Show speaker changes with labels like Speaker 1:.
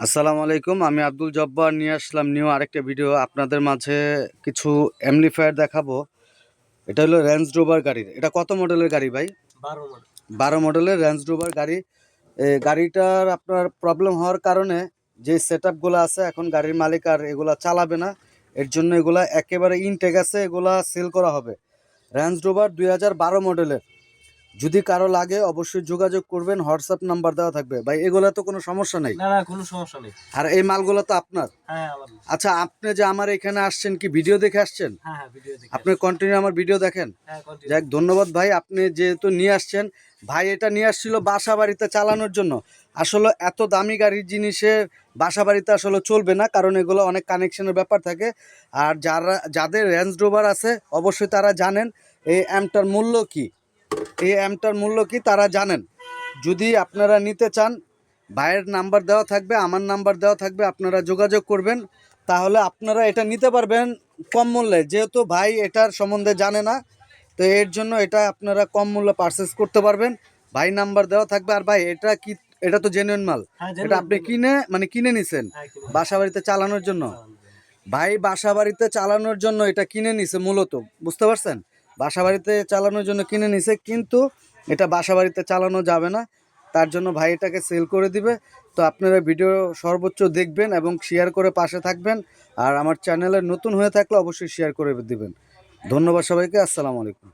Speaker 1: আসসালামু আলাইকুম আমি আব্দুল জব্বার। নিয়ে আসলাম নিউ আরেকটা ভিডিও আপনাদের মাঝে কিছু অ্যামলিফায়ার দেখাবো। এটা হলো রেঞ্জ রোভার গাড়ির। এটা কত মডেলের গাড়ি ভাই?
Speaker 2: বারো মডেল
Speaker 1: বারো মডেলের রেঞ্জ রোভার গাড়ি। এ, গাড়িটার আপনার প্রবলেম হওয়ার কারণে যে সেট আপগুলো আছে এখন গাড়ির মালিক আর এগুলা চালাবে না। এর জন্য এগুলা একেবারে ইনটেক আছে এগুলা সেল করা হবে। রেঞ্জ রোভার দুই হাজার বারো মডেলের যদি কারও লাগে অবশ্যই যোগাযোগ করবেন হোয়াটসঅ্যাপ নাম্বার দেওয়া থাকবে। ভাই এগুলা তো কোনো সমস্যা নেই?
Speaker 2: না না কোনো সমস্যা নেই।
Speaker 1: আর এই মালগুলো তো আপনার?
Speaker 2: হ্যাঁ আমার
Speaker 1: আচ্ছা আপনি যে আমার এখানে আসছেন কি ভিডিও দেখে আসছেন?
Speaker 2: হ্যাঁ হ্যাঁ ভিডিও দেখি
Speaker 1: আপনি কন্টিনিউ আমার ভিডিও দেখেন?
Speaker 2: হ্যাঁ।
Speaker 1: যাক ধন্যবাদ ভাই আপনি যেহেতু নিয়ে আসছেন ভাই এটা নিয়ে আসছিল বাসা বাড়িতে চালানোর জন্য। আসলে এত দামি গাড়ির জিনিসের বাসা বাড়িতে আসলে চলবে না কারণ এগুলো অনেক কানেকশনের ব্যাপার থাকে। আর যারা যাদের রেঞ্জ রোভার আছে অবশ্যই তারা জানেন এই অ্যামটার মূল্য কি। এই অ্যামটার মূল্য কি তারা জানেন? যদি আপনারা নিতে চান ভাইয়ের নাম্বার দেওয়া থাকবে আমার নাম্বার দেওয়া থাকবে আপনারা যোগাযোগ করবেন তাহলে আপনারা এটা নিতে পারবেন কম মূল্যে। যেহেতু ভাই এটার সম্বন্ধে জানে না তো এর জন্য এটা আপনারা কম মূল্যে পারচেস করতে পারবেন। ভাই নাম্বার দেওয়া থাকবে আর ভাই এটা কি এটা তো জেনুইন মাল।
Speaker 2: হ্যাঁ
Speaker 1: এটা আপনি কিনে মানে কিনে নিছেন
Speaker 2: হ্যাঁ,
Speaker 1: বাসা বাড়িতে চালানোর জন্য। ভাই বাসা বাড়িতে চালানোর জন্য এটা কিনে নিছে মূলত বুঝতে পারছেন? বাসা বাড়িতে চালানোর জন্য কিনে নিছে, কিন্তু এটা বাসা বাড়িতে চালানো যাবে না। তার জন্য ভাই এটাকে সেল করে দিবে। তো আপনারা ভিডিও সর্বোচ্চ দেখবেন এবং শেয়ার করে পাশে থাকবেন। আর আমার চ্যানেলে নতুন হয়ে থাকলে অবশ্যই শেয়ার করে দিবেন। ধন্যবাদ সবাইকে, আসসালামু আলাইকুম।